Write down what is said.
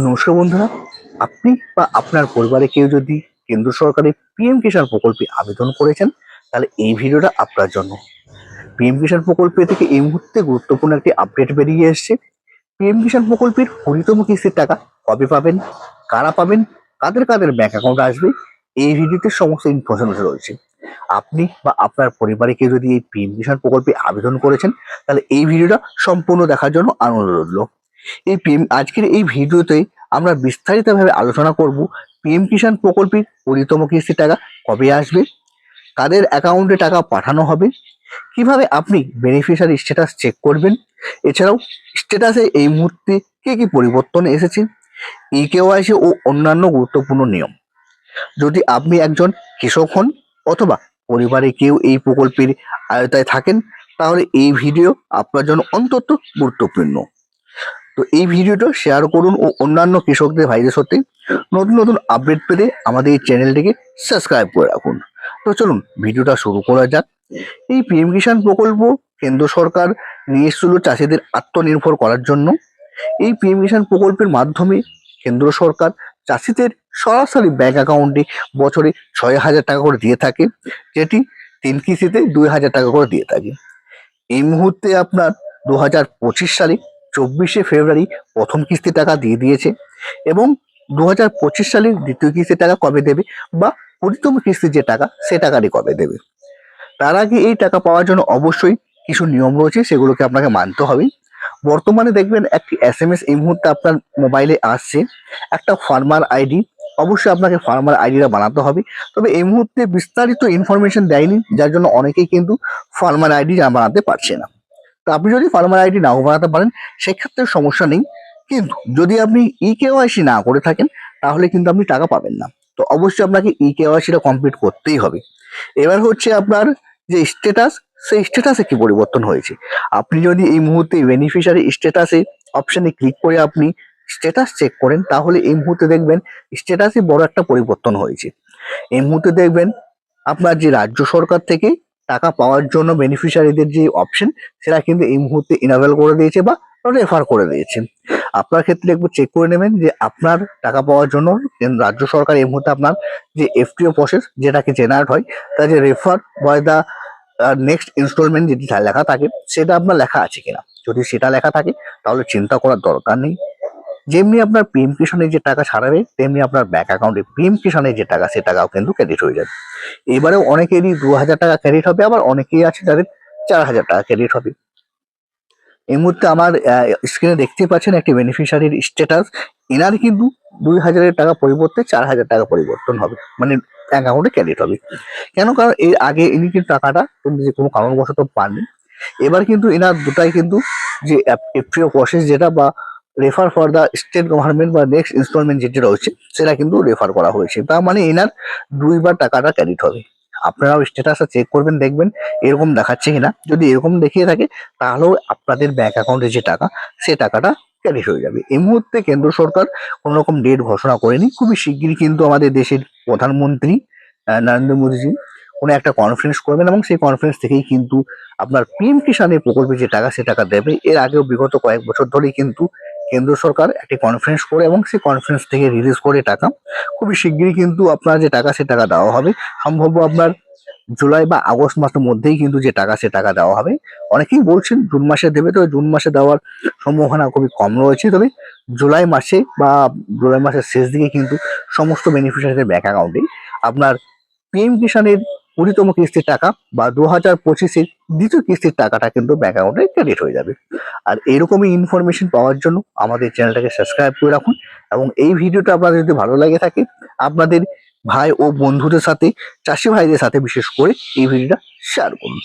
নমস্কার বন্ধুরা, আপনি বা আপনার পরিবারে কেউ যদি কেন্দ্র সরকারের পিএম কিষাণ প্রকল্পে আবেদন করেছেন, তাহলে এই ভিডিওটা আপনার জন্য। পিএম কিষাণ প্রকল্পে থেকে এই মুহূর্তে গুরুত্বপূর্ণ একটি আপডেট বেরিয়ে এসেছে। পিএম কিষাণ প্রকল্পের কুড়িতম কিস্তির টাকা কবে পাবেন, কারা পাবেন, কাদের কাদের ব্যাংক অ্যাকাউন্ট আসবে, এই ভিডিওতে সমস্ত ইনফরমেশন রয়েছে। আপনি বা আপনার পরিবারে কেউ যদি এই পিএম কিষাণ প্রকল্পে আবেদন করেছেন, তাহলে এই ভিডিওটা সম্পূর্ণ দেখার জন্য আনন্দ রইল। এই পিএম আজকের এই ভিডিওতে আমরা বিস্তারিতভাবে আলোচনা করব পিএম কিষাণ প্রকল্পের কুড়িতম কিস্তির টাকা কবে আসবে, কাদের অ্যাকাউন্টে টাকা পাঠানো হবে, কীভাবে আপনি বেনিফিশিয়ারি স্ট্যাটাস চেক করবেন, এছাড়াও স্ট্যাটাসে এই মুহূর্তে কি কি পরিবর্তন এসেছে ই কেওয়াইসি ও অন্যান্য গুরুত্বপূর্ণ নিয়ম। যদি আপনি একজন কৃষক হন অথবা পরিবারে কেউ এই প্রকল্পের আয়তায় থাকেন, তাহলে এই ভিডিও আপনার জন্য অন্তত গুরুত্বপূর্ণ। তো এই ভিডিওটা শেয়ার করুন ও অন্যান্য কৃষকদের ভাইদের সাথে নতুন নতুন আপডেট পেতে আমাদের এই চ্যানেলটিকে সাবস্ক্রাইব করে রাখুন। তো চলুন ভিডিওটা শুরু করা যাক। এই পিএম কিষাণ প্রকল্প কেন্দ্র সরকার নিয়ে এসেছিল চাষিদের আত্মনির্ভর করার জন্য এই পিএম কিষাণ প্রকল্পের মাধ্যমে কেন্দ্র সরকার চাষিদের সরাসরি ব্যাংক অ্যাকাউন্টে বছরে ছয় হাজার টাকা করে দিয়ে থাকে, যেটি তিন কিস্তিতে দুই হাজার টাকা করে দিয়ে থাকে। এই মুহূর্তে আপনার দু হাজার পঁচিশ সালে চব্বিশে ফেব্রুয়ারি প্রথম কিস্তির টাকা দিয়ে দিয়েছে এবং দু হাজার পঁচিশ সালের দ্বিতীয় কিস্তির টাকা কবে দেবে বা কুড়িতম কিস্তির যে টাকা, সে টাকাটি কবে দেবে? তার আগে এই টাকা পাওয়ার জন্য অবশ্যই কিছু নিয়ম রয়েছে, সেগুলোকে আপনাকে মানতে হবে। বর্তমানে দেখবেন একটি এস এম এস এই মুহূর্তে আপনার মোবাইলে আসছে। একটা ফার্মার আইডি, অবশ্যই আপনাকে ফার্মার আইডিটা বানাতে হবে। তবে এই মুহূর্তে বিস্তারিত ইনফরমেশন দেয়নি, যার জন্য অনেকেই কিন্তু ফার্মার আইডি বানাতে পারছে না। তো আপনি যদি ফার্মার আইডি নাও বানাতে পারেন, সেক্ষেত্রে সমস্যা নেই। কিন্তু যদি আপনি ই কেওয়াইসি না করে থাকেন, তাহলে কিন্তু আপনি টাকা পাবেন না। তো অবশ্যই আপনাকে ই কেওয়াইসিটা কমপ্লিট করতেই হবে। এবার হচ্ছে আপনার যে স্ট্যাটাস সেই স্ট্যাটাসে কি পরিবর্তন হয়েছে? আপনি যদি এই মুহূর্তে বেনিফিশিয়ারি স্ট্যাটাসে অপশানে ক্লিক করে আপনি স্ট্যাটাস চেক করেন, তাহলে এই মুহূর্তে দেখবেন স্ট্যাটাসে বড় একটা পরিবর্তন হয়েছে। এই মুহূর্তে দেখবেন আপনার যে রাজ্য সরকার থেকে টাকা পাওয়ার জন্য বেনিফিশিয়ারিদের যে অপশন সেটা কিন্তু এই মুহূর্তে ইনাভেল করে দিয়েছে বা রেফার করে দিয়েছে। আপনার ক্ষেত্রে একবার চেক করে নেবেন যে আপনার টাকা পাওয়ার জন্য রাজ্য সরকার এই মুহূর্তে আপনার যে এফটিও প্রসেস যেটাকে জেনারেট হয়, তার যে refer by the next installment যেটি লেখা থাকে, সেটা আপনার লেখা আছে কিনা। যদি সেটা লেখা থাকে, তাহলে চিন্তা করার দরকার নেই। যেমনি আপনার পিএম কিষানের যে টাকা ছাড়াবে, তেমনি আপনার ব্যাংক অ্যাকাউন্টে পিএম কিষানের যে টাকা, সে টাকাও কিন্তু ক্রেডিট হয়ে যাবে। এবারে অনেকেরই দু হাজার টাকা ক্রেডিট হবে, আবার অনেকেই আছে যাদের চার হাজার টাকা ক্রেডিট হবে। এই মুহূর্তে আমার স্ক্রিনে দেখতে পাচ্ছেন একটি বেনিফিশিয়ারির স্ট্যাটাস এনার কিন্তু দুই হাজারের টাকা পরিবর্তে চার হাজার টাকা পরিবর্তন হবে মানে অ্যাকাউন্টে ক্রেডিট হবে। কেন? কারণ এর আগে ইনি কিন্তু টাকাটা যে কোনো কারণবশত পাননি। এবার কিন্তু এনার দুটাই কিন্তু যে এফপিও প্রসেস যেটা বা refer for the state government বা নেক্সট ইনস্টলমেন্ট যেটা রয়েছে, সেটা কিন্তু রেফার করা হয়েছে। তার মানে এনার দুইবার টাকাটা ক্রেডিট হবে। আপনারাও স্ট্যাটাসটা চেক করবেন, দেখবেন এরকম দেখাচ্ছে কিনা। যদি এরকম দেখিয়ে থাকে, তাহলেও আপনাদের ব্যাঙ্ক অ্যাকাউন্টে যে টাকা, সে টাকাটা ক্রেডিট হয়ে যাবে। এই মুহূর্তে কেন্দ্র সরকার কোনো রকম ডেট ঘোষণা করেনি। খুবই শিগগিরই কিন্তু আমাদের দেশের প্রধানমন্ত্রী নরেন্দ্র মোদীজি কোনো একটা কনফারেন্স করবেন এবং সেই কনফারেন্স থেকেই কিন্তু আপনার পিএম কিষানের প্রকল্পে যে টাকা, সে টাকা দেবে। এর আগেও বিগত কয়েক বছর ধরেই কিন্তু কেন্দ্র সরকার একটি কনফারেন্স করে এবং সেই কনফারেন্স থেকে রিলিজ করে টাকা। খুবই শিগগিরই কিন্তু আপনার যে টাকা, সে টাকা দেওয়া হবে। সম্ভব আপনার জুলাই বা আগস্ট মাসের মধ্যেই কিন্তু যে টাকা, সে টাকা দেওয়া হবে। অনেকেই বলছেন জুন মাসে দেবে, তবে জুন মাসে দেওয়ার সম্ভাবনা খুবই কম রয়েছে। তবে জুলাই মাসে বা জুলাই মাসের শেষ দিকে কিন্তু সমস্ত বেনিফিশিয়ারিদের ব্যাংক অ্যাকাউন্টে আপনার পিএম কিষানের কুড়িতম কিস্তির টাকা বা দু হাজার পঁচিশের দ্বিতীয় কিস্তির টাকাটা কিন্তু ব্যাঙ্ক অ্যাকাউন্টে ক্রেডিট হয়ে যাবে। আর এরকমই ইনফরমেশন পাওয়ার জন্য আমাদের চ্যানেলটাকে সাবস্ক্রাইব করে রাখুন এবং এই ভিডিওটা আপনাদের যদি ভালো লাগে থাকে, আপনাদের ভাই ও বন্ধুদের সাথে, চাষি ভাইদের সাথে বিশেষ করে এই ভিডিওটা শেয়ার করুন।